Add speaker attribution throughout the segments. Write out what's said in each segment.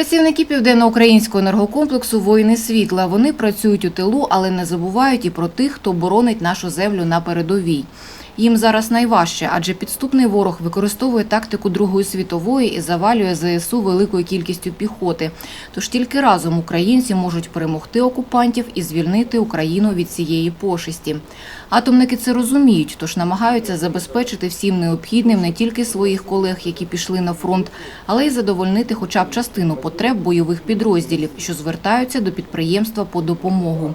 Speaker 1: Працівники південноукраїнського енергокомплексу Воїни світла. Вони працюють у тилу, але не забувають і про тих, хто боронить нашу землю на передовій. Їм зараз найважче, адже підступний ворог використовує тактику Другої світової і завалює ЗСУ великою кількістю піхоти. Тож тільки разом українці можуть перемогти окупантів і звільнити Україну від цієї пошесті. Атомники це розуміють, тож намагаються забезпечити всім необхідним не тільки своїх колег, які пішли на фронт, але й задовольнити хоча б частину потреб бойових підрозділів, що звертаються до підприємства по допомогу.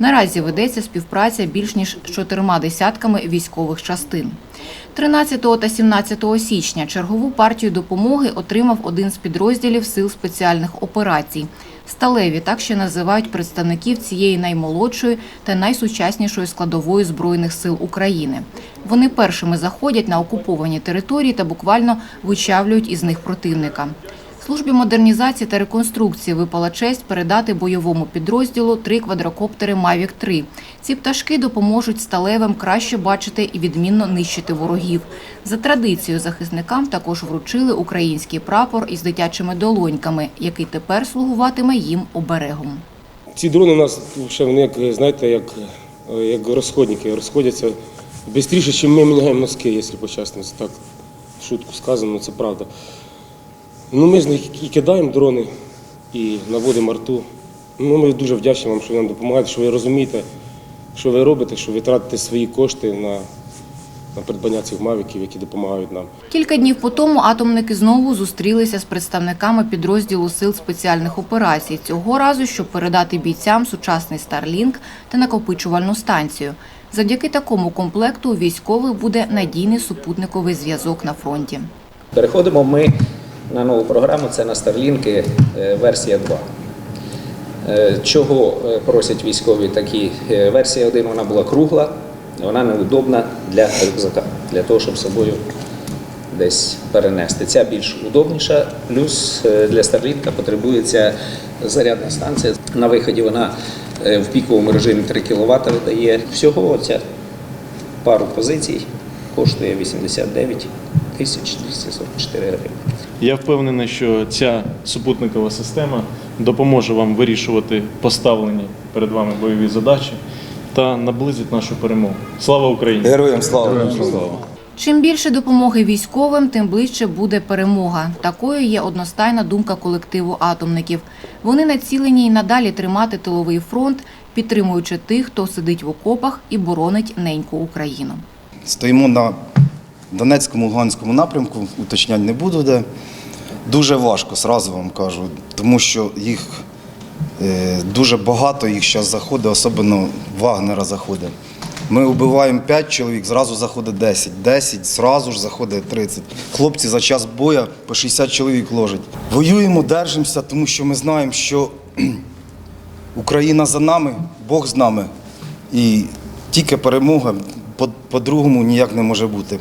Speaker 1: Наразі ведеться співпраця більш ніж чотирма десятками військових частин. 13 та 17 січня чергову партію допомоги отримав один з підрозділів сил спеціальних операцій. Сталеві так ще називають представників цієї наймолодшої та найсучаснішої складової збройних сил України. Вони першими заходять на окуповані території та буквально вичавлюють із них противника. Службі модернізації та реконструкції випала честь передати бойовому підрозділу три квадрокоптери Mavic 3 Ці пташки допоможуть сталевим краще бачити і відмінно нищити ворогів. За традицією захисникам також вручили український прапор із дитячими долоньками, який тепер слугуватиме їм оберегом.
Speaker 2: Ці дрони у нас ще вони як знаєте, як, як розходники, розходяться швидше, ніж ми міняємо носки, якщо почесно. Це так шутку сказано, це правда. Ну, ми з них і кидаємо дрони, і наводимо арту. Ну, ми дуже вдячні вам, що ви нам допомагаєте, що ви розумієте, що ви робите, що ви тратите свої кошти на, на придбання цих мавіків, які допомагають нам.
Speaker 1: Кілька днів по тому атомники знову зустрілися з представниками підрозділу сил спеціальних операцій. Цього разу, щоб передати бійцям сучасний Starlink та накопичувальну станцію. Завдяки такому комплекту у військових буде надійний супутниковий зв'язок на фронті.
Speaker 3: Переходимо ми на нову програму, це на Starlink е, версія 2. Е, Чого е, просять військові такі? Версія 1 вона була кругла, вона неудобна для рюкзака, для того, щоб собою десь перенести. Ця більш удобніша, плюс для Starlink потребується зарядна станція. На виході вона в піковому режимі 3 кВт видає. Всього ця пару позицій коштує 89 тисяч 244 гривень.
Speaker 4: Я впевнений, що ця супутникова система допоможе вам вирішувати поставлені перед вами бойові задачі та наблизить нашу перемогу. Слава Україні!
Speaker 5: Героям слава!
Speaker 1: Чим більше допомоги військовим, тим ближче буде перемога. Такою є одностайна думка колективу атомників. Вони націлені й надалі тримати тиловий фронт, підтримуючи тих, хто сидить в окопах і боронить неньку Україну.
Speaker 5: Стоїмо на Донецькому, Луганському напрямку, уточнять не буду де. Дуже важко, зразу вам кажу, тому що їх е, дуже багато їх зараз заходить, особливо Вагнера заходить. Ми вбиваємо 5 чоловік, зразу заходить 10. 10, зразу ж заходить 30. Хлопці за час боя по 60 чоловік ложать. Воюємо, держимося, тому що ми знаємо, що Україна за нами, Бог з нами. І тільки перемога по-другому ніяк не може бути.